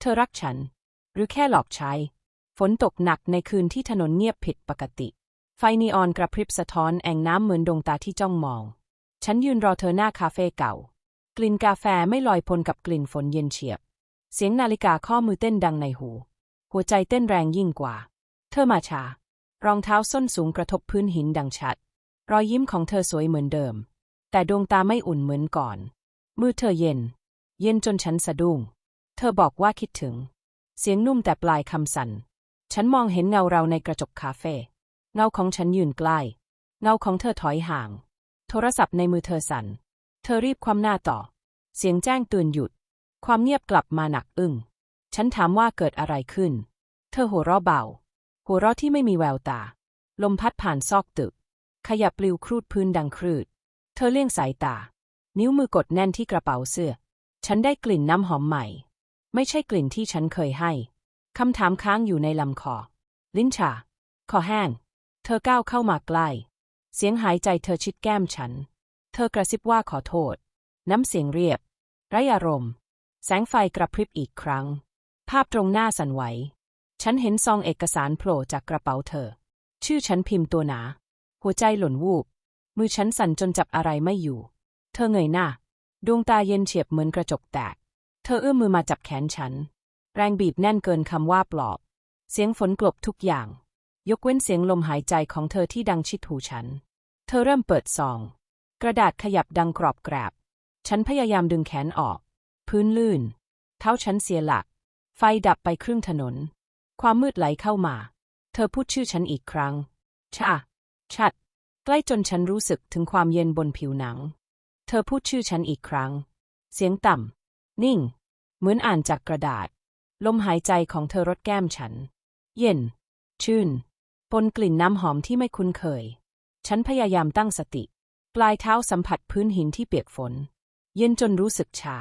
เธอรักฉัน หรือแค่หลอกใช้ ฝนตกหนักในคืนที่ถนนเงียบผิดปกติ ไฟนีออนกระพริบสะท้อนแอ่งน้ำเหมือนดวงตาที่จ้องมอง ฉันยืนรอเธอหน้าคาเฟ่เก่า กลิ่นกาแฟไม่ลอยปนกับกลิ่นฝนเย็นเฉียบ เสียงนาฬิกาข้อมือเต้นดังในหู หัวใจเต้นแรงยิ่งกว่า เธอมาช้ารองเท้าส้นสูงกระทบพื้นหินดังชัด รอยยิ้มของเธอสวยเหมือนเดิม แต่ดวงตาไม่อุ่นเหมือนก่อน มือเธอเย็น เย็นจนฉันสะดุ้ง เธอบอกว่าคิดถึง เสียงนุ่มแต่ปลายคำสั่น ฉันมองเห็นเงาเราในกระจกคาเฟ่ เงาของฉันยืนใกล้ เงาของเธอถอยห่าง โทรศัพท์ในมือเธอสั่น เธอรีบความหน้าต่อ เสียงแจ้งเตือนหยุด ความเงียบกลับมาหนักอึ้ง ฉันถามว่าเกิดอะไรขึ้น เธอหัวเราะเบา หัวเราะที่ไม่มีแววตา ลมพัดผ่านซอกตึก ขยับปลิวครูดพื้นดังครืด เธอเลี่ยงสายตา นิ้วมือกดแน่นที่กระเป๋าเสื้อ ฉันได้กลิ่นน้ำหอมใหม่ ไม่ใช่กลิ่นที่ฉันเคยให้ คำถามค้างอยู่ในลำคอ ลิ้นชา คอแห้ง เธอก้าวเข้ามาใกล้ เสียงหายใจเธอชิดแก้มฉัน เธอกระซิบว่าขอโทษ น้ำเสียงเรียบ ไร้อารมณ์ แสงไฟกระพริบอีกครั้ง ภาพตรงหน้าสั่นไหว ฉันเห็นซองเอกสารโผล่จากกระเป๋าเธอ ชื่อฉันพิมพ์ตัวหนา หัวใจหล่นวูบ มือฉันสั่นจนจับอะไรไม่อยู่ เธอเงยหน้า ดวงตาเย็นเฉียบเหมือนกระจกแตก ธอเอื้อมมือมาจับแขนฉัน แรงบีบแน่นเกินคำว่าปลอบ เสียงฝนกลบทุกอย่าง ยกเว้นเสียงลมหายใจของเธอที่ดังชิดหูฉัน เธอเริ่มเปิดซอง กระดาษขยับดังกรอบแกรบ ฉันพยายามดึงแขนออก พื้นลื่น เท้าฉันเสียหลัก ไฟดับไปครึ่งถนน ความมืดไหลเข้ามา เธอพูดชื่อฉันอีกครั้ง ชะชัด ใกล้จนฉันรู้สึกถึงความเย็นบนผิวหนัง เธอพูดชื่อฉันอีกครั้ง เสียงต่ำนิ่ง เหมือนอ่านจากกระดาษ ลมหายใจของเธอรดแก้มฉัน เย็น ชื่น ปนกลิ่นน้ำหอมที่ไม่คุ้นเคย ฉันพยายามตั้งสติ ปลายเท้าสัมผัสพื้นหินที่เปียกฝน เย็นจนรู้สึกชา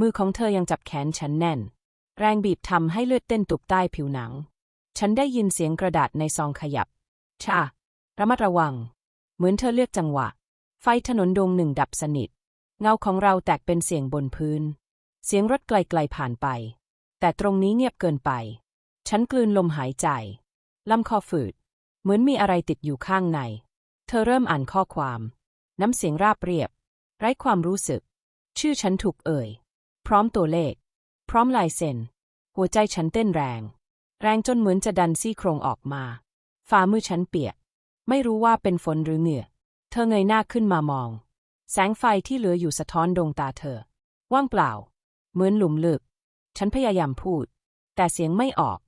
มือของเธอยังจับแขนฉันแน่น แรงบีบทำให้เลือดเต้นตุบใต้ผิวหนัง ฉันได้ยินเสียงกระดาษในซองขยับ ชา ระมัดระวัง เหมือนเธอเลือกจังหวะ ไฟถนนดวงหนึ่งดับสนิท เงาของเราแตกเป็นเสียงบนพื้น เสียงรถไกลๆผ่านไป แต่ตรงนี้เงียบเกินไป ฉันกลืนลมหายใจ ลำคอฝืด เหมือนมีอะไรติดอยู่ข้างใน เธอเริ่มอ่านข้อความ น้ำเสียงราบเรียบ ไร้ความรู้สึก ชื่อฉันถูกเอ่ย พร้อมตัวเลข พร้อมลายเซ็น หัวใจฉันเต้นแรง แรงจนเหมือนจะดันซี่โครงออกมา ฝ่ามือฉันเปียก ไม่รู้ว่าเป็นฝนหรือเหงื่อ เธอเงยหน้าขึ้นมามอง แสงไฟที่เหลืออยู่สะท้อนดวงตาเธอ ว่างเปล่า เหมือนหลุมลึก ฉันพยายามพูด แต่เสียงไม่ออก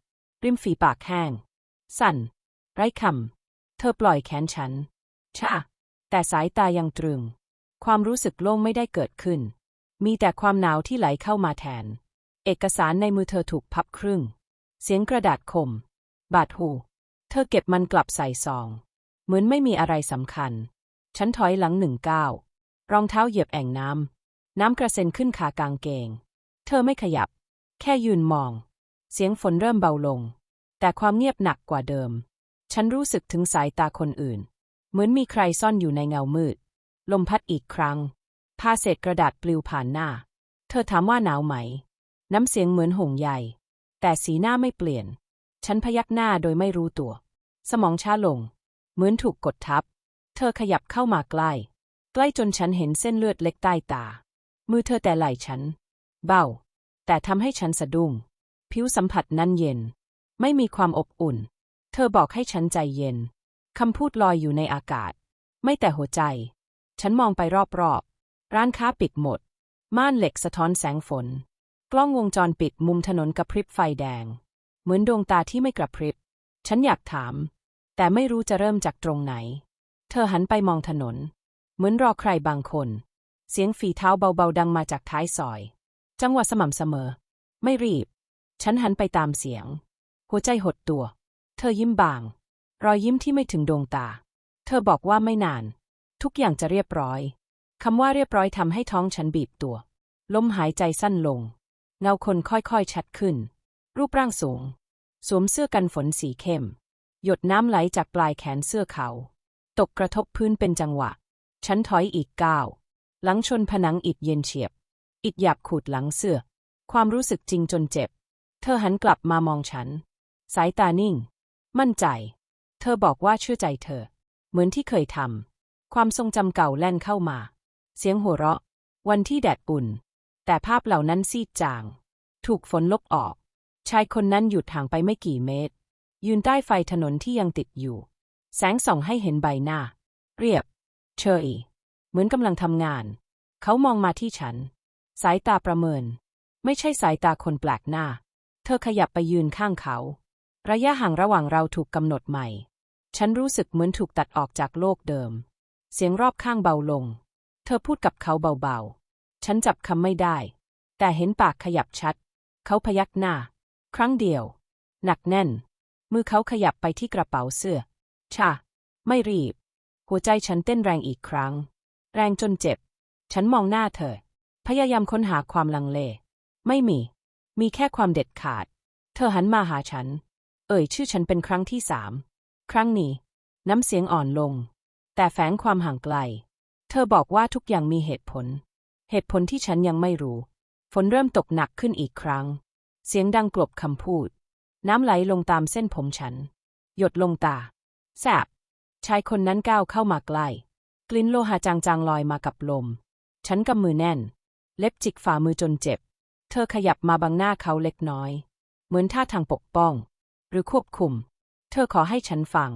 ริมฝีปากแห้ง สั่น ไร้คำ เธอปล่อยแขนฉัน ชะ แต่สายตายังตรึง ความรู้สึกโล่งไม่ได้เกิดขึ้น มีแต่ความหนาวที่ไหลเข้ามาแทน เอกสารในมือเธอถูกพับครึ่ง เสียงกระดาษคม บาดหู เธอเก็บมันกลับใส่ซอง เหมือนไม่มีอะไรสำคัญ ฉันถอยหลังหนึ่งก้าวรองเท้าเหยียบแอ่งน้ำน้ำกระเซ็นขึ้นขากางเกง เธอไม่ขยับ แค่ยืนมอง เสียงฝนเริ่มเบาลง แต่ความเงียบหนักกว่าเดิม ฉันรู้สึกถึงสายตาคนอื่น เหมือนมีใครซ่อนอยู่ในเงามืด ลมพัดอีกครั้งผ้าเศษกระดาษปลิวผ่านหน้า เธอถามว่าหนาวไหม น้ำเสียงเหมือนห่วงใยแต่สีหน้าไม่เปลี่ยน ฉันพยักหน้าโดยไม่รู้ตัว สมองช้าลง เหมือนถูกกดทับ เธอขยับเข้ามาใกล้ ใกล้จนฉันเห็นเส้นเลือดเล็กใต้ตา มือเธอแต่ไหล่ฉัน เบา แต่ทำให้ฉันสะดุ้ง ผิวสัมผัสนั้นเย็น ไม่มีความอบอุ่น เธอบอกให้ฉันใจเย็น คำพูดลอยอยู่ในอากาศ ไม่แต่หัวใจ ฉันมองไปรอบๆ ร้านค้าปิดหมด ม่านเหล็กสะท้อนแสงฝน กล้องวงจรปิดมุมถนนกระพริบไฟแดง เหมือนดวงตาที่ไม่กระพริบ ฉันอยากถาม แต่ไม่รู้จะเริ่มจากตรงไหน เธอหันไปมองถนน เหมือนรอใครบางคน เสียงฝีเท้าเบาๆดังมาจากท้ายซอย จังหวะสม่ำเสมอ ไม่รีบ ฉันหันไปตามเสียง หัวใจหดตัว เธอยิ้มบาง รอยยิ้มที่ไม่ถึงดวงตา เธอบอกว่าไม่นาน ทุกอย่างจะเรียบร้อยคำว่าเรียบร้อยทำให้ท้องฉันบีบตัว ลมหายใจสั้นลง เงาคนค่อยๆชัดขึ้น รูปร่างสูง สวมเสื้อกันฝนสีเข้ม หยดน้ำไหลจากปลายแขนเสื้อเขา ตกกระทบพื้นเป็นจังหวะ ฉันถอยอีกก้าว หลังชนผนังอิดเย็นเฉียบ อิดหยาบขูดหลังเสื้อ ความรู้สึกจริงจนเจ็บ เธอหันกลับมามองฉัน สายตานิ่ง มั่นใจ เธอบอกว่าเชื่อใจเธอ เหมือนที่เคยทำ ความทรงจำเก่าแล่นเข้ามา เสียงหัวเราะ วันที่แดดอุ่น แต่ภาพเหล่านั้นซีดจาง ถูกฝนลบออก ชายคนนั้นหยุดห่างไปไม่กี่เมตร ยืนใต้ไฟถนนที่ยังติดอยู่ แสงส่องให้เห็นใบหน้า เรียบ เชยเหมือนกำลังทำงาน เขามองมาที่ฉัน สายตาประเมิน ไม่ใช่สายตาคนแปลกหน้า เธอขยับไปยืนข้างเขา ระยะห่างระหว่างเราถูกกำหนดใหม่ ฉันรู้สึกเหมือนถูกตัดออกจากโลกเดิม เสียงรอบข้างเบาลง เธอพูดกับเขาเบาๆ ฉันจับคำไม่ได้ แต่เห็นปากขยับชัด เขาพยักหน้า ครั้งเดียว หนักแน่น มือเขาขยับไปที่กระเป๋าเสื้อ ชา ไม่รีบ หัวใจฉันเต้นแรงอีกครั้ง แรงจนเจ็บ ฉันมองหน้าเธอ ยายามค้นหาความลังเล ไม่มี มีแค่ความเด็ดขาด เธอหันมาหาฉัน เอ่ยชื่อฉันเป็นครั้งที่สาม ครั้งนี้ น้ำเสียงอ่อนลง แต่แฝงความห่างไกล เธอบอกว่าทุกอย่างมีเหตุผล เหตุผลที่ฉันยังไม่รู้ ฝนเริ่มตกหนักขึ้นอีกครั้ง เสียงดังกลบคำพูด น้ำไหลลงตามเส้นผมฉัน หยดลงตา แสบ ชายคนนั้นก้าวเข้ามาใกล้ กลิ่นโลหะจางๆลอยมากับลม ฉันกำมือแน่น เล็บจิกฝ่ามือจนเจ็บ เธอขยับมาบังหน้าเขาเล็กน้อย เหมือนท่าทางปกป้อง หรือควบคุม เธอขอให้ฉันฟัง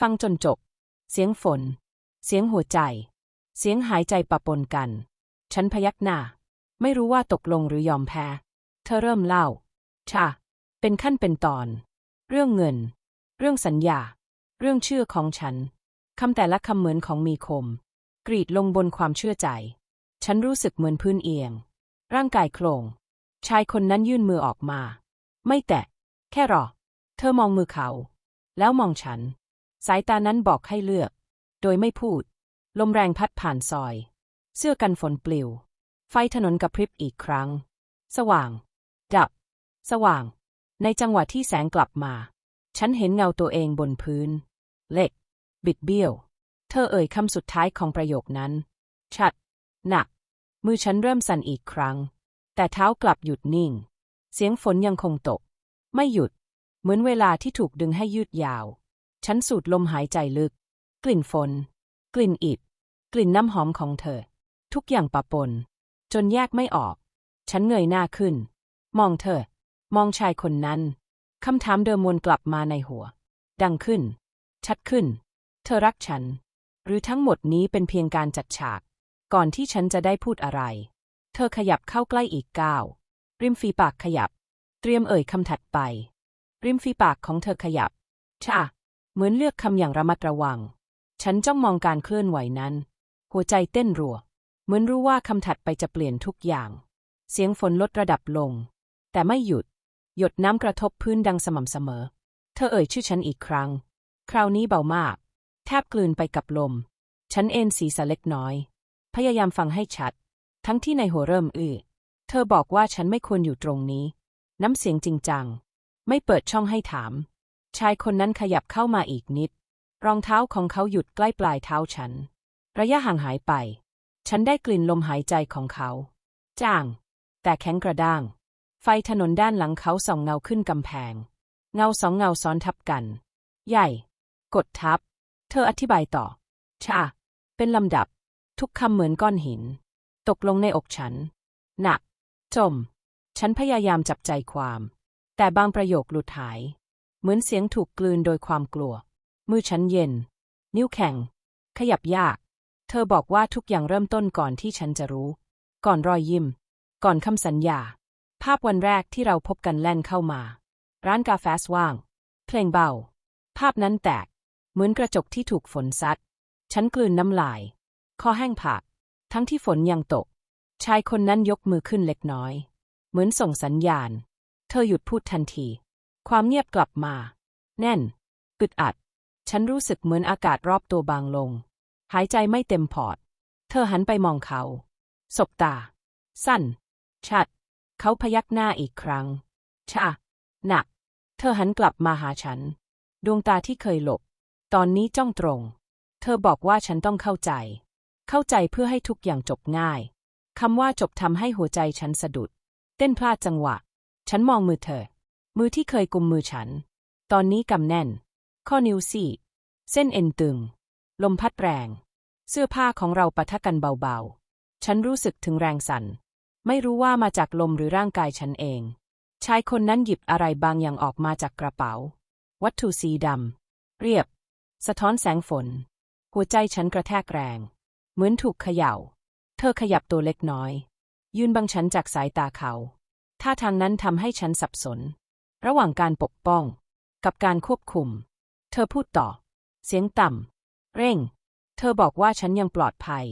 ฟังจนจบ เสียงฝน เสียงหัวใจ เสียงหายใจปะปนกัน ฉันพยักหน้า ไม่รู้ว่าตกลงหรือยอมแพ้ เธอเริ่มเล่า ชา เป็นขั้นเป็นตอน เรื่องเงิน เรื่องสัญญา เรื่องเชื่อของฉัน คำแต่ละคำเหมือนของมีคม กรีดลงบนความเชื่อใจ ฉันรู้สึกเหมือนพื้นเอียง ร่างกายโครงชายคนนั้นยื่นมือออกมา ไม่แตะ แค่รอ เธอมองมือเขา แล้วมองฉัน สายตานั้นบอกให้เลือก โดยไม่พูด ลมแรงพัดผ่านซอย เสื้อกันฝนปลิว ไฟถนนกระพริบอีกครั้ง สว่าง ดับ สว่าง ในจังหวะที่แสงกลับมา ฉันเห็นเงาตัวเองบนพื้น เล็ก บิดเบี้ยว เธอเอ่ยคำสุดท้ายของประโยคนั้น ชัด หนัก มือฉันเริ่มสั่นอีกครั้ง แต่เท้ากลับหยุดนิ่ง เสียงฝนยังคงตก ไม่หยุด เหมือนเวลาที่ถูกดึงให้ยืดยาว ฉันสูดลมหายใจลึก กลิ่นฝน กลิ่นอิฐกลิ่นน้ำหอมของเธอ ทุกอย่างปะปน จนแยกไม่ออก ฉันเงยหน้าขึ้น มองเธอ มองชายคนนั้น คำถามเดิมวนกลับมาในหัว ดังขึ้น ชัดขึ้น เธอรักฉัน หรือทั้งหมดนี้เป็นเพียงการจัดฉาก ก่อนที่ฉันจะได้พูดอะไร เธอขยับเข้าใกล้อีกก้าว ริมฝีปากขยับ เตรียมเอ่ยคำถัดไป ริมฝีปากของเธอขยับชะเหมือนเลือกคำอย่างระมัดระวัง ฉันจ้องมองการเคลื่อนไหวนั้น หัวใจเต้นรัว เหมือนรู้ว่าคำถัดไปจะเปลี่ยนทุกอย่าง เสียงฝนลดระดับลง แต่ไม่หยุด หยดน้ำกระทบพื้นดังสม่ำเสมอ เธอเอ่ยชื่อฉันอีกครั้ง คราวนี้เบามาก แทบกลืนไปกับลม ฉันเอ็นศีรษะเล็กน้อย พยายามฟังให้ชัด ทั้งที่ในหัวเริ่มอื้อเธอบอกว่าฉันไม่ควรอยู่ตรงนี้ น้ำเสียงจริงจัง ไม่เปิดช่องให้ถาม ชายคนนั้นขยับเข้ามาอีกนิด รองเท้าของเขาหยุดใกล้ปลายเท้าฉัน ระยะห่างหายไป ฉันได้กลิ่นลมหายใจของเขา จ้าง แต่แข็งกระด้าง ไฟถนนด้านหลังเขาส่องเงาขึ้นกำแพง เงาสองเงาซ้อนทับกัน ใหญ่ กดทับ เธออธิบายต่อ ชา เป็นลำดับ ทุกคำเหมือนก้อนหิน ตกลงในอกฉัน หนัก จม ฉันพยายามจับใจความ แต่บางประโยคหลุดหาย เหมือนเสียงถูกกลืนโดยความกลัว มือฉันเย็น นิ้วแข็ง ขยับยาก เธอบอกว่าทุกอย่างเริ่มต้นก่อนที่ฉันจะรู้ ก่อนรอยยิ้ม ก่อนคำสัญญา ภาพวันแรกที่เราพบกันแล่นเข้ามา ร้านกาแฟสว่าง เพลงเบา ภาพนั้นแตก เหมือนกระจกที่ถูกฝนซัด ฉันกลืนน้ำลาย คอแห้งผาก ทั้งที่ฝนยังตก ชายคนนั้นยกมือขึ้นเล็กน้อย เหมือนส่งสัญญาณ เธอหยุดพูดทันที ความเงียบกลับมา แน่นอึดอัด ฉันรู้สึกเหมือนอากาศรอบตัวบางลง หายใจไม่เต็มพอด เธอหันไปมองเขา สบตา สั้น ชัด เขาพยักหน้าอีกครั้ง ชะหนัก เธอหันกลับมาหาฉัน ดวงตาที่เคยหลบ ตอนนี้จ้องตรง เธอบอกว่าฉันต้องเข้าใจ เข้าใจเพื่อให้ทุกอย่างจบง่าย คำว่าจบทำให้หัวใจฉันสะดุด เต้นพลาดจังหวะ ฉันมองมือเธอ มือที่เคยกุมมือฉัน ตอนนี้กำแน่น ข้อนิ้วซีด เส้นเอ็นตึง ลมพัดแรง เสื้อผ้าของเราปะทะกันเบาๆ ฉันรู้สึกถึงแรงสั่น ไม่รู้ว่ามาจากลมหรือร่างกายฉันเอง ชายคนนั้นหยิบอะไรบางอย่างออกมาจากกระเป๋า วัตถุสีดำ เรียบ สะท้อนแสงฝน หัวใจฉันกระแทกแรง เหมือนถูกเขย่า เธอขยับตัวเล็กน้อย ยืนบังฉันจากสายตาเขา ท่าทางนั้นทำให้ฉันสับสน ระหว่างการปกป้องกับการควบคุม เธอพูดต่อ เสียงต่ำ เร่ง เธอบอกว่าฉันยังปลอดภัย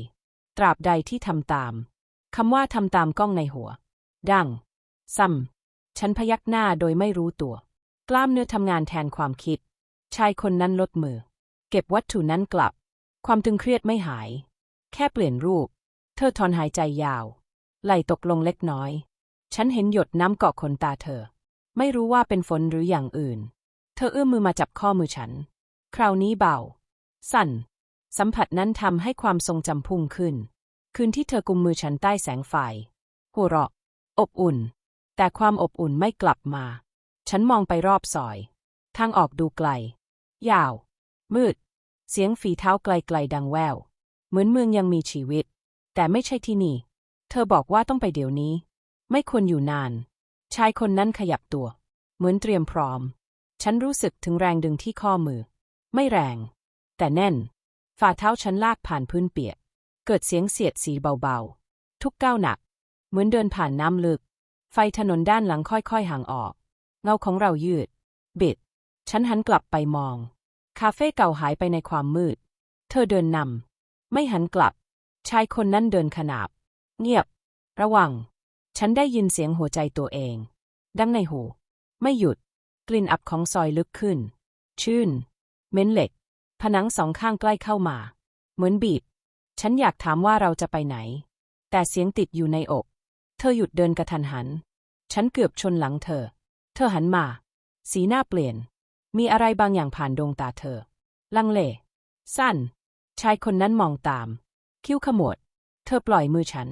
ตราบใดที่ทำตาม คำว่าทำตามกล้องในหัว ดัง ซ้ำ ฉันพยักหน้าโดยไม่รู้ตัว กล้ามเนื้อทำงานแทนความคิด ชายคนนั้นลดมือ เก็บวัตถุนั้นกลับ ความตึงเครียดไม่หาย แค่เปลี่ยนรูป เธอถอนหายใจยาว ไหลตกลงเล็กน้อย ฉันเห็นหยดน้ำเกาะขนตาเธอ ไม่รู้ว่าเป็นฝนหรืออย่างอื่น เธอเอื้อมมือมาจับข้อมือฉัน คราวนี้เบา สั่น สัมผัสนั้นทำให้ความทรงจำพุ่งขึ้น คืนที่เธอกุมมือฉันใต้แสงไฟ หัวเราะ อบอุ่น แต่ความอบอุ่นไม่กลับมา ฉันมองไปรอบซอย ทางออกดูไกล ยาว มืด เสียงฝีเท้าไกลๆดังแวว เหมือนเมืองยังมีชีวิต แต่ไม่ใช่ที่นี่ เธอบอกว่าต้องไปเดี๋ยวนี้ ไม่ควรอยู่นาน ชายคนนั้นขยับตัว เหมือนเตรียมพร้อม ฉันรู้สึกถึงแรงดึงที่ข้อมือ ไม่แรง แต่แน่น ฝ่าเท้าฉันลากผ่านพื้นเปียก เกิดเสียงเสียดสีเบาๆ ทุกก้าวหนัก เหมือนเดินผ่านน้ำลึก ไฟถนนด้านหลังค่อยๆห่างออก เงาของเรายืด บิด ฉันหันกลับไปมอง คาเฟ่เก่าหายไปในความมืด เธอเดินนำ ไม่หันกลับ ชายคนนั้นเดินขนาบ เงียบ ระวัง ฉันได้ยินเสียงหัวใจตัวเอง ดังในหู ไม่หยุด กลิ่นอับของซอยลึกขึ้น ชื่น เม้นเหล็ก ผนังสองข้างใกล้เข้ามา เหมือนบีบ ฉันอยากถามว่าเราจะไปไหน แต่เสียงติดอยู่ในอก เธอหยุดเดินกระทันหัน ฉันเกือบชนหลังเธอ เธอหันมา สีหน้าเปลี่ยน มีอะไรบางอย่างผ่านดวงตาเธอ ลังเล สั้น ชายคนนั้นมองตาม คิ้วขมวด เธอปล่อยมือฉัน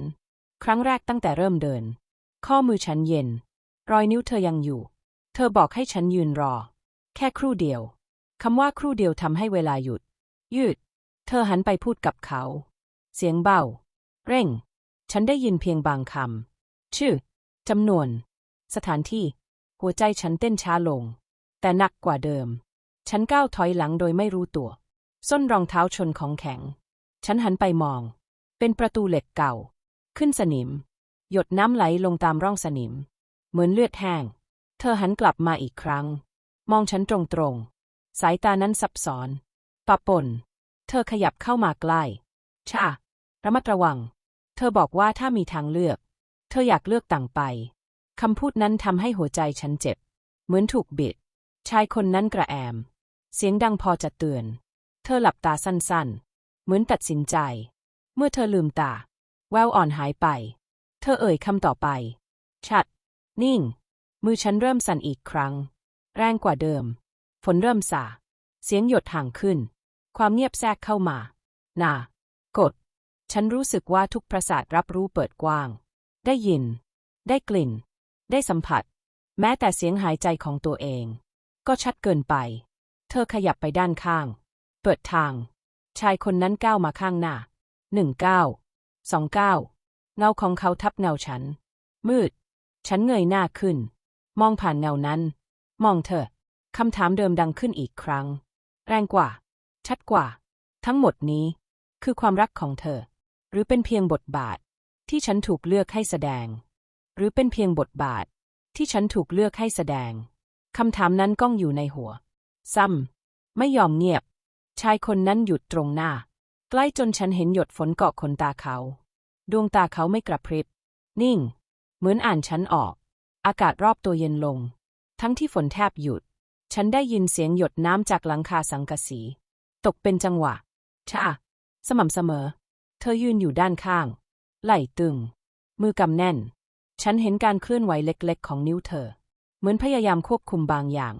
ครั้งแรกตั้งแต่เริ่มเดิน ข้อมือฉันเย็น รอยนิ้วเธอยังอยู่ เธอบอกให้ฉันยืนรอ แค่ครู่เดียวคำว่าครู่เดียวทำให้เวลาหยุด ยืด เธอหันไปพูดกับเขา เสียงเบา เร่ง ฉันได้ยินเพียงบางคำ ชื่อ จำนวน สถานที่ หัวใจฉันเต้นช้าลง แต่หนักกว่าเดิม ฉันก้าวถอยหลังโดยไม่รู้ตัว ส้นรองเท้าชนของแข็ง ฉันหันไปมอง เป็นประตูเหล็กเก่า ขึ้นสนิม หยดน้ำไหลลงตามร่องสนิม เหมือนเลือดแห้ง เธอหันกลับมาอีกครั้ง มองฉันตรงๆ สายตานั้นซับซ้อนปะปน เธอขยับเข้ามาใกล้ ชะระมัดระวัง เธอบอกว่าถ้ามีทางเลือก เธออยากเลือกต่างไปคำพูดนั้นทำให้หัวใจฉันเจ็บ เหมือนถูกบิด ชายคนนั้นกระแอม เสียงดังพอจะเตือน ธอหลับตาสั้นๆ เหมือนตัดสินใจ เมื่อเธอลืมตา แววอ่อนหายไป เธอเอ่ยคำต่อไป ชัด นิ่ง มือฉันเริ่มสั่นอีกครั้ง แรงกว่าเดิม ฝนเริ่มสา เสียงหยดห่างขึ้น ความเงียบแทรกเข้ามาน่ากดฉันรู้สึกว่าทุกประสาทรับรู้เปิดกว้าง ได้ยิน ได้กลิ่น ได้สัมผัส แม้แต่เสียงหายใจของตัวเอง ก็ชัดเกินไป เธอขยับไปด้านข้าง เปิดทาง ชายคนนั้นก้าวมาข้างหน้าหนึ่งก้าวสองก้าวเงาของเขาทับเงาฉัน มืด ฉันเงยหน้าขึ้น มองผ่านเงานั้น มองเธอคำถามเดิมดังขึ้นอีกครั้ง แรงกว่า ชัดกว่า ทั้งหมดนี้ คือความรักของเธอ หรือเป็นเพียงบทบาท ที่ฉันถูกเลือกให้แสดง หรือเป็นเพียงบทบาท ที่ฉันถูกเลือกให้แสดงคำถามนั้นก้องอยู่ในหัว ซ้ำไม่ยอมเงียบ ชายคนนั้นหยุดตรงหน้า ใกล้จนฉันเห็นหยดฝนเกาะขนตาเขา ดวงตาเขาไม่กระพริบ นิ่ง เหมือนอ่านฉันออก อากาศรอบตัวเย็นลง ทั้งที่ฝนแทบหยุด ฉันได้ยินเสียงหยดน้ำจากหลังคาสังกะสี ตกเป็นจังหวะชะสม่ำเสมอ เธอยืนอยู่ด้านข้าง ไหล่ตึง มือกำแน่น ฉันเห็นการเคลื่อนไหวเล็กๆ ของนิ้วเธอ เหมือนพยายามควบคุมบางอย่าง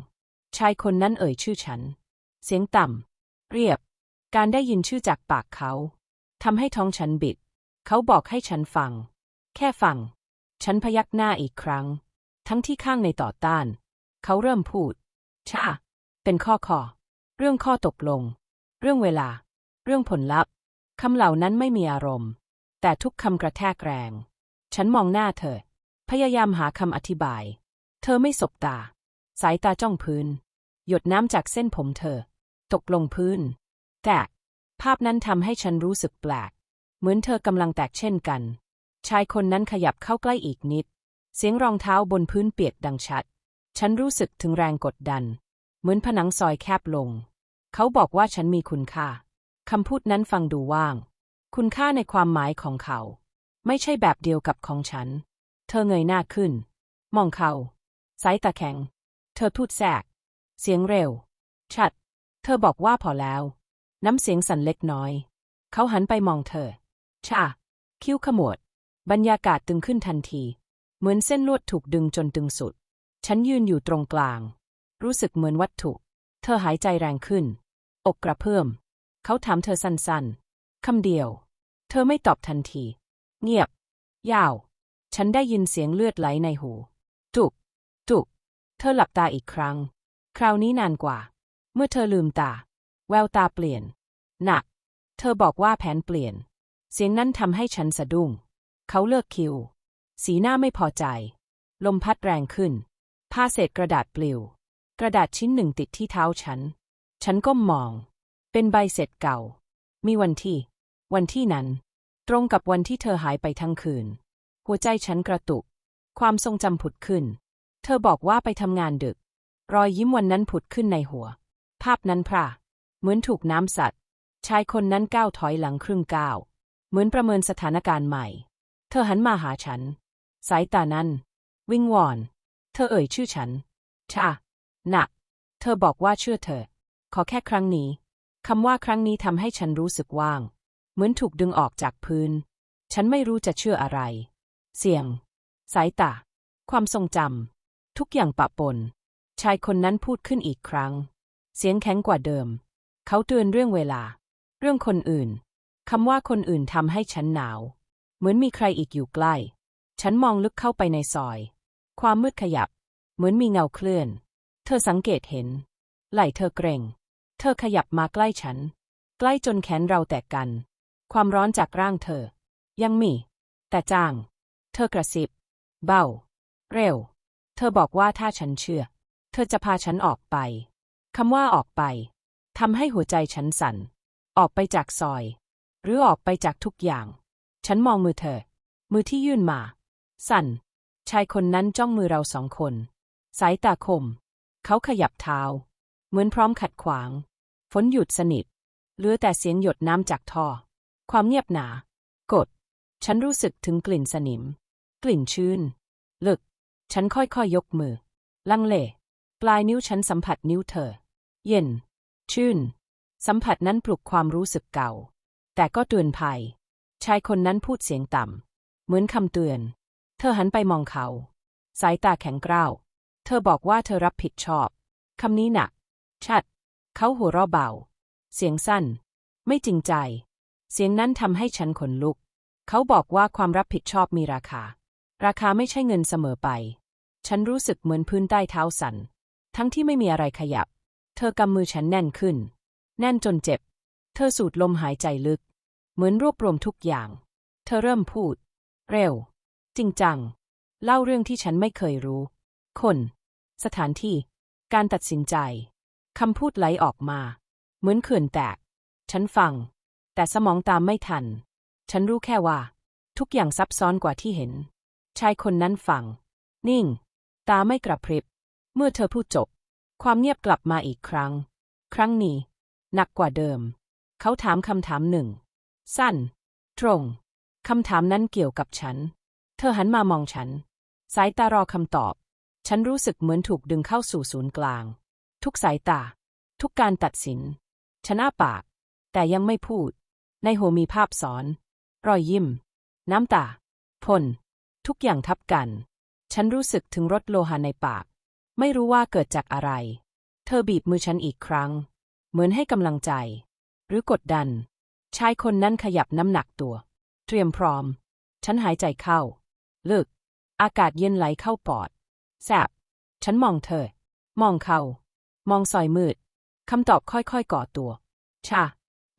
ชายคนนั้นเอ่ยชื่อฉัน เสียงต่ำ เรียบ การได้ยินชื่อจากปากเขาทำให้ท้องฉันบิด เขาบอกให้ฉันฟัง แค่ฟัง ฉันพยักหน้าอีกครั้ง ทั้งที่ข้างในต่อต้าน เขาเริ่มพูดช่าเป็นข้อคอเรื่องข้อตกลง เรื่องเวลา เรื่องผลลัพธ์คำเหล่านั้นไม่มีอารมณ์ แต่ทุกคำกระแทกแรง ฉันมองหน้าเธอ พยายามหาคำอธิบาย เธอไม่สบตา สายตาจ้องพื้น หยดน้ำจากเส้นผมเธอ ตกลงพื้น แตก ภาพนั้นทำให้ฉันรู้สึกแปลก เหมือนเธอกำลังแตกเช่นกัน ชายคนนั้นขยับเข้าใกล้อีกนิด เสียงรองเท้าบนพื้นเปียกดังชัด ฉันรู้สึกถึงแรงกดดัน เหมือนผนังซอยแคบลง เขาบอกว่าฉันมีคุณค่าคำพูดนั้นฟังดูว่าง คุณค่าในความหมายของเขา ไม่ใช่แบบเดียวกับของฉัน เธอเงยหน้าขึ้น มองเขา สายตาแข็ง เธอพูดแทรก เสียงเร็ว ชัด เธอบอกว่าพอแล้ว น้ำเสียงสั่นเล็กน้อย เขาหันไปมองเธอ ชา คิ้วขมวด บรรยากาศตึงขึ้นทันที เหมือนเส้นลวดถูกดึงจนตึงสุด ฉันยืนอยู่ตรงกลาง รู้สึกเหมือนวัตถุ เธอหายใจแรงขึ้น อกกระเพื่อม เขาถามเธอสั้นๆ คำเดียว เธอไม่ตอบทันที เงียบ ยาว ฉันได้ยินเสียงเลือดไหลในหูจุกจุก เธอหลับตาอีกครั้ง คราวนี้นานกว่า มื่อเธอลืมตา แววตาเปลี่ยน หนัก เธอบอกว่าแผนเปลี่ยน เสียงนั้นทำให้ฉันสะดุ้ง เขาเลิกคิว สีหน้าไม่พอใจ ลมพัดแรงขึ้น ผ้าเศษกระดาษปลิว กระดาษชิ้นหนึ่งติดที่เท้าฉัน ฉันก้มมอง เป็นใบเสร็จเก่า มีวันที่ วันที่นั้น ตรงกับวันที่เธอหายไปทั้งคืน หัวใจฉันกระตุก ความทรงจำผุดขึ้น เธอบอกว่าไปทำงานดึก รอยยิ้มวันนั้นผุดขึ้นในหัว ภาพนั้นพร่าเหมือนถูกน้ำสัตว์ ชายคนนั้นก้าวถอยหลังครึ่งก้าว เหมือนประเมินสถานการณ์ใหม่ เธอหันมาหาฉัน สายตานั้น วิงวอน เธอเอ่ยชื่อฉัน ชาหนัก เธอบอกว่าเชื่อเธอ ขอแค่ครั้งนี้คำว่าครั้งนี้ทำให้ฉันรู้สึกว่าง เหมือนถูกดึงออกจากพื้น ฉันไม่รู้จะเชื่ออะไร เสียง สายตา ความทรงจำทุกอย่างปะปน ชายคนนั้นพูดขึ้นอีกครั้ง เสียงแข็งกว่าเดิม เขาเตือนเรื่องเวลา เรื่องคนอื่น คำว่าคนอื่นทำให้ฉันหนาว เหมือนมีใครอีกอยู่ใกล้ ฉันมองลึกเข้าไปในซอย ความมืดขยับ เหมือนมีเงาเคลื่อน เธอสังเกตเห็น ไหล่เธอเกรง เธอขยับมาใกล้ฉัน ใกล้จนแขนเราแตกกัน ความร้อนจากร่างเธอ ยังมี แต่จาง เธอกระซิบ เบา เร็ว เธอบอกว่าถ้าฉันเชื่อ เธอจะพาฉันออกไป คำว่าออกไปทำให้หัวใจฉันสั่น ออกไปจากซอย หรือออกไปจากทุกอย่าง ฉันมองมือเธอ มือที่ยื่นมา สั่น ชายคนนั้นจ้องมือเราสองคน สายตาคม เขาขยับเท้า เหมือนพร้อมขัดขวาง ฝนหยุดสนิท เหลือแต่เสียงหยดน้ำจากท่อ ความเงียบหนา กด ฉันรู้สึกถึงกลิ่นสนิม กลิ่นชื้น ลึก ฉันค่อยๆยยกมือ ลังเล ปลายนิ้วฉันสัมผัสนิ้วเธอ เย็น ชื่น สัมผัสนั้นปลุกความรู้สึกเก่า แต่ก็เตือนภัย ชายคนนั้นพูดเสียงต่ำ เหมือนคำเตือน เธอหันไปมองเขา สายตาแข็งกร้าว เธอบอกว่าเธอรับผิดชอบ คำนี้หนัก ชัด เขาหัวเราะเบา เสียงสั้น ไม่จริงใจ เสียงนั้นทำให้ฉันขนลุก เขาบอกว่าความรับผิดชอบมีราคา ราคาไม่ใช่เงินเสมอไป ฉันรู้สึกเหมือนพื้นใต้เท้าสัน่น ทั้งที่ไม่มีอะไรขยับ เธอกำมือฉันแน่นขึ้น แน่นจนเจ็บ เธอสูดลมหายใจลึก เหมือนรวบรวมทุกอย่าง เธอเริ่มพูด เร็ว จริงจัง เล่าเรื่องที่ฉันไม่เคยรู้ คน สถานที่ การตัดสินใจคำพูดไหลออกมา เหมือนเขื่อนแตก ฉันฟัง แต่สมองตามไม่ทัน ฉันรู้แค่ว่า ทุกอย่างซับซ้อนกว่าที่เห็น ชายคนนั้นฟัง นิ่ง ตาไม่กระพริบ เมื่อเธอพูดจบ ความเงียบกลับมาอีกครั้ง ครั้งนี้ หนักกว่าเดิม เขาถามคำถามหนึ่ง สั้น ตรง คำถามนั้นเกี่ยวกับฉัน เธอหันมามองฉัน สายตารอคำตอบ ฉันรู้สึกเหมือนถูกดึงเข้าสู่ศูนย์กลาง ทุกสายตา ทุกการตัดสินฉันอ้าปาก แต่ยังไม่พูด ในหัวมีภาพสอน รอยยิ้ม น้ำตาพ่นทุกอย่างทับกัน ฉันรู้สึกถึงรสโลหะในปาก ไม่รู้ว่าเกิดจากอะไร เธอบีบมือฉันอีกครั้ง เหมือนให้กำลังใจ หรือกดดัน ชายคนนั้นขยับน้ำหนักตัว เตรียมพร้อม ฉันหายใจเข้า ลึก อากาศเย็นไหลเข้าปอด แสบ ฉันมองเธอ มองเขา มองซอยมืด คำตอบค่อยๆก่อตัว ชา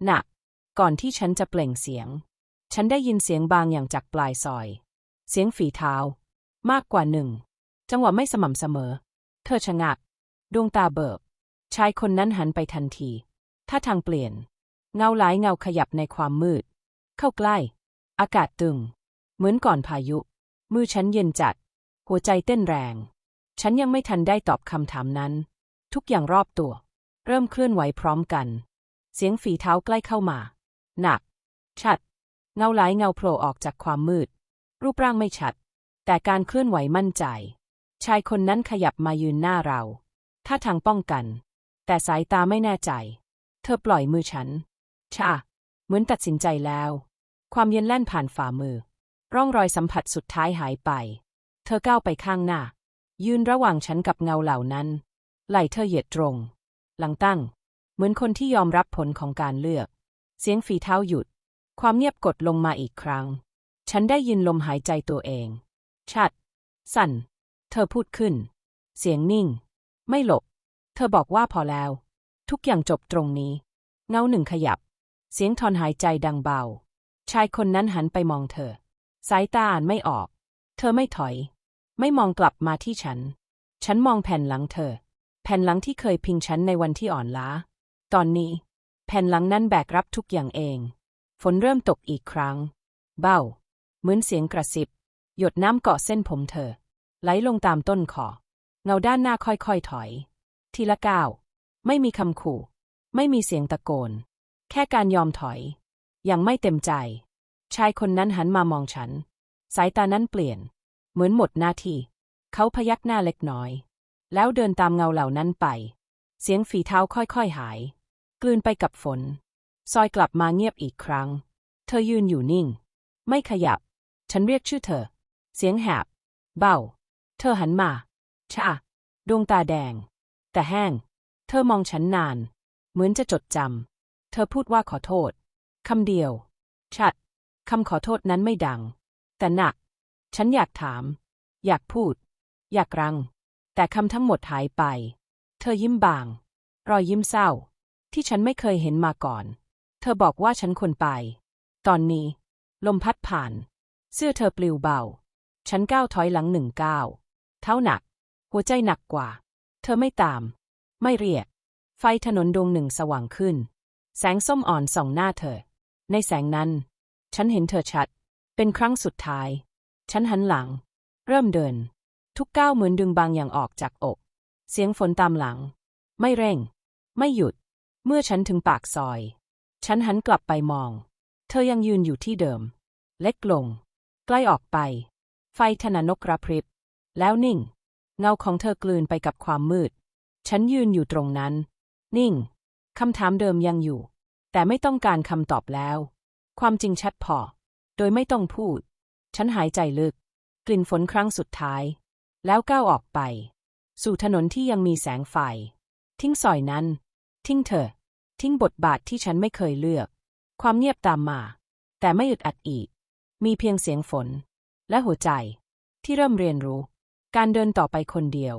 หนัก ก่อนที่ฉันจะเปล่งเสียง ฉันได้ยินเสียงบางอย่างจากปลายซอย เสียงฝีเท้า มากกว่าหนึ่ง จังหวะไม่สม่ำเสมอ เธอชะงัก ดวงตาเบิก ชายคนนั้นหันไปทันที ท่าทางเปลี่ยน เงาหลายเงาขยับในความมืด เข้าใกล้ อากาศตึง เหมือนก่อนพายุ มือฉันเย็นจัด หัวใจเต้นแรง ฉันยังไม่ทันได้ตอบคำถามนั้น ทุกอย่างรอบตัว เริ่มเคลื่อนไหวพร้อมกัน เสียงฝีเท้าใกล้เข้ามา หนัก ชัด เงาหลายเงาโผล่ออกจากความมืด รูปร่างไม่ชัด แต่การเคลื่อนไหวมั่นใจ ชายคนนั้นขยับมายืนหน้าเรา ท่าทางป้องกัน แต่สายตาไม่แน่ใจ เธอปล่อยมือฉัน ชา เหมือนตัดสินใจแล้ว ความเย็นแล่นผ่านฝ่ามือ ร่องรอยสัมผัสสุดท้ายหายไป เธอก้าวไปข้างหน้า ยืนระหว่างฉันกับเงาเหล่านั้น ไหล่เธอเหยียดตรง หลังตั้ง เหมือนคนที่ยอมรับผลของการเลือก เสียงฝีเท้าหยุด ความเงียบกดลงมาอีกครั้ง ฉันได้ยินลมหายใจตัวเอง ชัด สั่น เธอพูดขึ้น เสียงนิ่ง ไม่หลบ เธอบอกว่าพอแล้ว ทุกอย่างจบตรงนี้ เงาหนึ่งขยับ เสียงทอนหายใจดังเบา ชายคนนั้นหันไปมองเธอ สายตาอ่านไม่ออก เธอไม่ถอย ไม่มองกลับมาที่ฉัน ฉันมองแผ่นหลังเธอ แผ่นหลังที่เคยพิงฉันในวันที่อ่อนล้า ตอนนี้ แผ่นหลังนั้นแบกรับทุกอย่างเอง ฝนเริ่มตกอีกครั้ง เบ้า เหมือนเสียงกระซิบ หยดน้ำเกาะเส้นผมเธอ ไหลลงตามต้นคอเงาด้านหน้าค่อยๆถอย ทีละก้าว ไม่มีคำขู่ ไม่มีเสียงตะโกน แค่การยอมถอย อย่างไม่เต็มใจ ชายคนนั้นหันมามองฉัน สายตานั้นเปลี่ยน เหมือนหมดหน้าที่ เขาพยักหน้าเล็กน้อย แล้วเดินตามเงาเหล่านั้นไป เสียงฝีเท้าค่อยๆหาย กลืนไปกับฝน ซอยกลับมาเงียบอีกครั้ง เธอยืนอยู่นิ่ง ไม่ขยับ ฉันเรียกชื่อเธอ เสียงแหบ เบา เธอหันมา ชะดวงตาแดง แต่แห้ง เธอมองฉันนาน เหมือนจะจดจำ เธอพูดว่าขอโทษ คำเดียว ชัด คำขอโทษนั้นไม่ดัง แต่หนัก ฉันอยากถาม อยากพูด อยากรัง แต่คำทั้งหมดหายไป เธอยิ้มบาง รอยยิ้มเศร้า ที่ฉันไม่เคยเห็นมาก่อน เธอบอกว่าฉันควรไป ตอนนี้ ลมพัดผ่าน เสื้อเธอปลิวเบา ฉันก้าวถอยหลังหนึ่งก้าว เท้าหนัก หัวใจหนักกว่า เธอไม่ตาม ไม่เรียก ไฟถนนดวงหนึ่งสว่างขึ้น แสงส้มอ่อนส่องหน้าเธอ ในแสงนั้น ฉันเห็นเธอชัด เป็นครั้งสุดท้าย ฉันหันหลัง เริ่มเดิน ทุกก้าวเหมือนดึงบางอย่างออกจากอก เสียงฝนตามหลัง ไม่เร่ง ไม่หยุด เมื่อฉันถึงปากซอย ฉันหันกลับไปมอง เธอยังยืนอยู่ที่เดิม เล็กลง ใกล้ออกไป ไฟธนานกระพริบ แล้วนิ่ง เงาของเธอกลืนไปกับความมืด ฉันยืนอยู่ตรงนั้น นิ่งคำถามเดิมยังอยู่ แต่ไม่ต้องการคำตอบแล้ว ความจริงชัดพอ โดยไม่ต้องพูด ฉันหายใจลึก กลิ่นฝนครั้งสุดท้าย แล้วก้าวออกไป สู่ถนนที่ยังมีแสงไฟ ทิ้งซอยนั้น ทิ้งเธอ ทิ้งบทบาทที่ฉันไม่เคยเลือก ความเงียบตามมา แต่ไม่อึดอัดอีก มีเพียงเสียงฝน และหัวใจที่เริ่มเรียนรู้ การเดินต่อไปคนเดียว